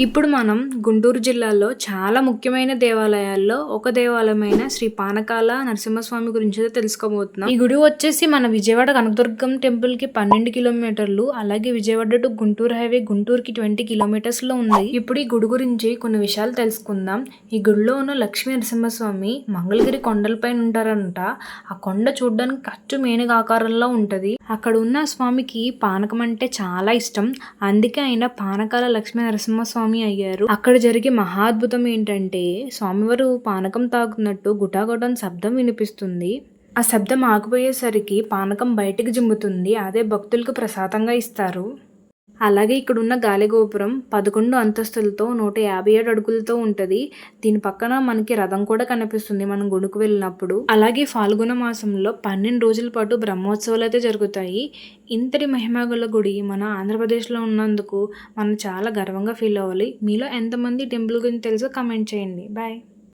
ఇప్పుడు మనం గుంటూరు జిల్లాలో చాలా ముఖ్యమైన దేవాలయాల్లో ఒక దేవాలయమైన శ్రీ పానకాల నరసింహస్వామి గురించి తెలుసుకోబోతున్నాం. ఈ గుడి వచ్చేసి మన విజయవాడ కనకదుర్గం టెంపుల్కి పన్నెండు కిలోమీటర్లు అలాగే విజయవాడ టు గుంటూరు హైవే గుంటూరుకి ట్వంటీ కిలోమీటర్స్లో ఉంది. ఇప్పుడు ఈ గుడి గురించి కొన్ని విషయాలు తెలుసుకుందాం. ఈ గుడిలో ఉన్న లక్ష్మీ నరసింహస్వామి మంగళగిరి కొండలపైన ఉంటారంట. ఆ కొండ చూడడానికి ఖర్చు మేనుగా ఆకారంలో ఉంటది. అక్కడ ఉన్న స్వామికి పానకం అంటే చాలా ఇష్టం. అందుకే ఆయన పానకాల లక్ష్మీ నరసింహస్వామి అయ్యారు. అక్కడ జరిగే మహాద్భుతం ఏంటంటే స్వామివారు పానకం తాగుతున్నట్టు గుటాగుటం శబ్దం వినిపిస్తుంది. ఆ శబ్దం ఆగిపోయేసరికి పానకం బయటికి జిమ్ముతుంది. అదే భక్తులకు ప్రసాదంగా ఇస్తారు. అలాగే ఇక్కడ ఉన్న గాలి గోపురం పదకొండు అంతస్తులతో నూట యాభై ఏడు అడుగులతో ఉంటుంది. దీని పక్కన మనకి రథం కూడా కనిపిస్తుంది మనం గుడుకు వెళ్ళినప్పుడు. అలాగే ఫాల్గుణ మాసంలో పన్నెండు రోజుల పాటు బ్రహ్మోత్సవాలు అయితే జరుగుతాయి. ఇంతటి మహిమగల గుడి మన ఆంధ్రప్రదేశ్లో ఉన్నందుకు మనం చాలా గర్వంగా ఫీల్ అవ్వాలి. మీలో ఎంతమంది టెంపుల్ గురించి తెలుసో కమెంట్ చేయండి. బాయ్.